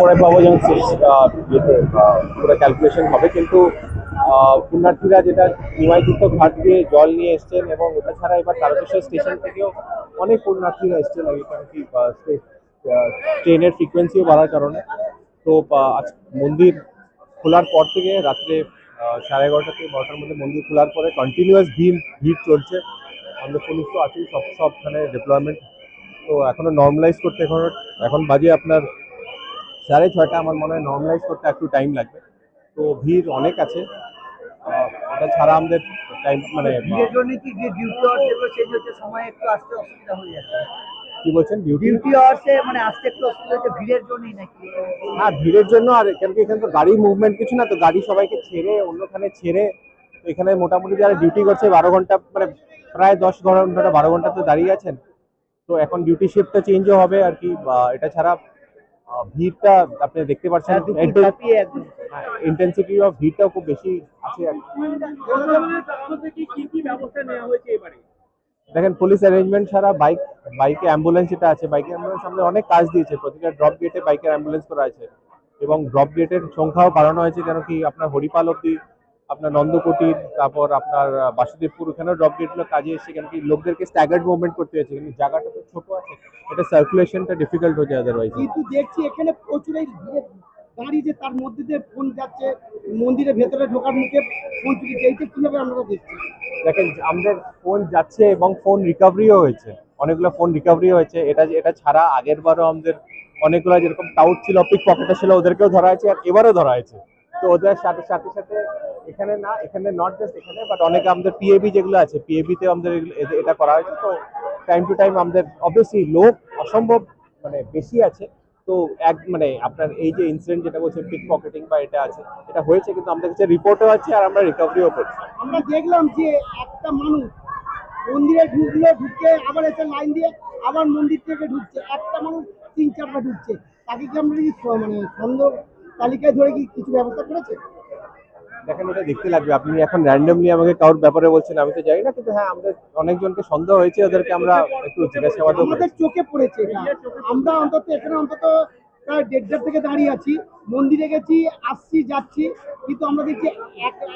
পরে পাবো যেমন ইয়েতে, পুরো ক্যালকুলেশন হবে। কিন্তু পুণ্যার্থীরা যেটা নিমাইযুক্ত ঘাট দিয়ে জল নিয়ে এসছেন এবং ওটা ছাড়া এবার তারকেশ্বর স্টেশন থেকেও অনেক পুণ্যার্থীরা এসছেন এখানে কি ট্রেনের ফ্রিকোয়েন্সিও বাড়ার কারণে। তো আজ মন্দির খোলার পর থেকে রাত্রে সাড়ে এগারোটা থেকে বারোটার মধ্যে মন্দির খোলার পরে কন্টিনিউয়াস ভিড় ভিড় চলছে। আমাদের পুলিশ তো আছেই সব সবখানে ডিপ্লয়মেন্ট তো এখনও নর্মালাইজ করতে এখনও এখন বাজে আপনার সাড়ে ছয়টা আমার মনে হয় নর্মালাইজ করতে একটু টাইম লাগবে। তো ভিড় অনেক আছে। এটা ছাড়া আমাদের টাইম মানে ভিড়ের জন্য কি যে ডিউটি আওয়ার্স যেগুলো চেঞ্জ হচ্ছে সময় একটু আসতে অসুবিধা হয়ে যাচ্ছে। কি বলছেন? ডিউটি ডিউটি আওয়ার্সে মানে আসতে একটু অসুবিধা হচ্ছে ভিড়ের জন্যই নাকি? হ্যাঁ ভিড়ের জন্য আর কেন কি এখানে তো গাড়ি মুভমেন্ট কিছু না তো গাড়ি সবাইকে ছেড়ে অন্যখানে ছেড়ে এখানে মোটামুটি যারা ডিউটি করছে বারো ঘণ্টা মানে প্রায় দশ ঘণ্টা বারো ঘণ্টা তো দাঁড়িয়ে আছেন। তো এখন ডিউটি শিফটটা চেঞ্জও হবে আর কি এটা ছাড়া ভিড়টা আপনি দেখতে পাচ্ছেন হ্যাঁ, ইন্টেন্সিটি অফ ভিড়টাও খুব বেশি আছে দেখেন পুলিশ অ্যারেঞ্জমেন্ট ছাড়া বাইক বাইকে অ্যাম্বুলেন্স যেটা আছে বাইকে অ্যাম্বুলেন্স আমাদের অনেক কাজ দিয়েছে। প্রতিটা ড্রপ গেটে বাইকের অ্যাম্বুলেন্স করা আছে। এবং ড্রপ গেটের সংখ্যাও বাড়ানো হয়েছে কেন কি আপনার হরিপাল অব্দি আপনার নন্দকুটির তারপর আপনার বাসুদেবপুর ওখানেও ড্রপ গেটগুলো কাজে কেন কি লোকদেরকে স্ট্যাগার্ড মুভমেন্ট করতে হয়েছে কিন্তু জায়গাটা তো ছোট আছে এটা সার্কুলেশনটা ডিফিকাল্ট হয়ে যায় আদারওয়াইজ কিন্তু দেখছি এখানে প্রচুর এই গাড়ি যে তার মধ্যে দিয়ে ফোন যাচ্ছে মন্দিরের ভেতরে ঢোকার মুখে ফোন চুরি এইটা কীভাবে আমরা দেখছেন দেখেন আমাদের ফোন যাচ্ছে এবং ফোন রিকভারিও হয়েছে অনেকগুলো ফোন রিকভারি হয়েছে এটা এটা ছাড়া আগের বারও আমাদের অনেকগুলো যেরকম টাউট ছিল পিক পকেটে ছিল ওদেরকেও ধরা হয়েছে আর এবারও ধরা হয়েছে। তো ওদের সাথে সাথে সাথে এখানে না, এখানে নট জাস্ট এখানে বাট অনেক আমাদের পিএবি যেগুলো আছে পিএবি তে আমাদের এটা করা হয়েছে। তো টাইম টু টাইম আমাদের অবভিয়াসলি লোক অসম্ভব মানে বেশি আছে। তো এক মানে আপনার এই যে ইনসিডেন্ট যেটা বলছে পিক পকেটিং বা এটা আছে, এটা হয়েছে, কিন্তু আমাদের কাছে রিপোর্টও আছে আর আমরা রিকভারিও করছি। আমরা দেখলাম যে একটা মানুষ মন্দিরে ঢুকলো, ঢুকে আবার এসে লাইন দিয়ে আবার মন্দির থেকে ঢুকছে। একটা মানুষ তিন চারটা ঢুকছে। তাকে কি আমরা কি মানে সন্দেহ তালিকায় ধরে কি কিছু ব্যবস্থা করেছে? দেখেন ওটা দেখতে লাগবে। আপনি এখন র্যান্ডমলি আমাকে কারোর ব্যাপারে বলছেন, আমি তো জানি না, কিন্তু হ্যাঁ আমাদের অনেকজনকে সন্দেহ হয়েছে, ওদেরকে আমরা একটু জিজ্ঞাসাবাদও আমাদের চোখে পড়েছে আমরা অন্তত এখানে অন্তত প্রায় দেড়টার থেকে দাঁড়িয়ে আছি। মন্দিরে গেছি, আসছি, যাচ্ছি, কিন্তু আমরা দেখছি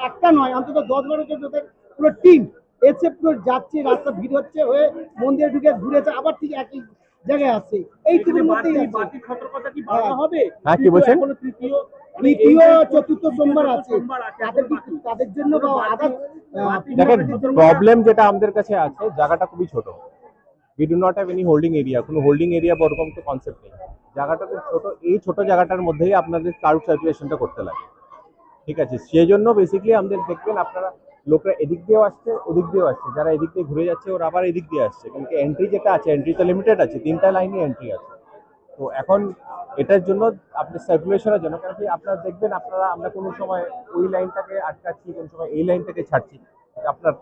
একটা নয়, অন্তত দশ বারো জন ওদের পুরো টিম এসে পুরো যাচ্ছে, রাস্তা ভিড় হচ্ছে, হয়ে মন্দিরে ঢুকে ঘুরেছে। আবার ঠিক একই জায়গায় আসছে এইটুকুর মধ্যেই আছে। হ্যাঁ। হ্যাঁ কি বলছেন? তৃতীয় চতুর্থ সোমবার আছে। তাদের তাদের জন্য বা আদার দেখেন প্রবলেম যেটা আমাদের কাছে আছে জায়গাটা খুবই ছোট। We do not have any holding area কোনো হোল্ডিং এরিয়া বা ওরকম তো কনসেপ্ট নেই। জায়গাটা খুব ছোট। এই ছোট জায়গাটার মধ্যেই আপনাদের কার্ড সার্কুলেশনটা করতে লাগে। ঠিক আছে? সেই জন্য বেসিক্যালি আমাদের দেখবেন আপনারা লোকরা এদিক দিয়েও আসছে, ওদিক দিয়েও আসছে। যারা এদিক দিয়ে ঘুরে যাচ্ছে, ওরা আবার এদিক দিয়ে আসছে। কিন্তু এন্ট্রি যেটা আছে এন্ট্রি তো লিমিটেড আছে, তিনটা লাইনে এন্ট্রি আছে। তো এখন এটার জন্য আপনি সার্কুলেশনের জন্য, কারণ কি আপনারা দেখবেন, আপনারা, আমরা কোনো সময় ওই লাইনটাকে আটকাচ্ছি, কোনো সময় এই লাইনটাকে ছাড়ছি। আপনার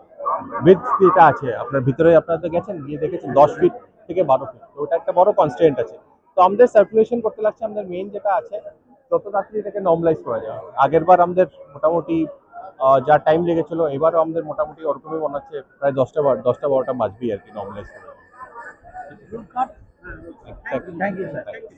উইথ যেটা আছে, আপনার ভিতরে আপনারা তো গেছেন, গিয়ে দেখেছেন, দশ ফিট থেকে বারো ফিট তো ওটা একটা বড় কনস্টেন্ট আছে। তো আমাদের সার্কুলেশন করতে লাগছে, আমাদের মেইন যেটা আছে, যত তাড়াতাড়ি এটাকে নর্মালাইজ করা যায় আগের বার আমাদের মোটামুটি যা টাইম লেগেছিল এবারও আমাদের মোটামুটি ওরকমই মনে হচ্ছে প্রায় দশটা বার দশটা বারোটা বাজবেই আর কি নর্মালাইজ করে। Thank you sir thank you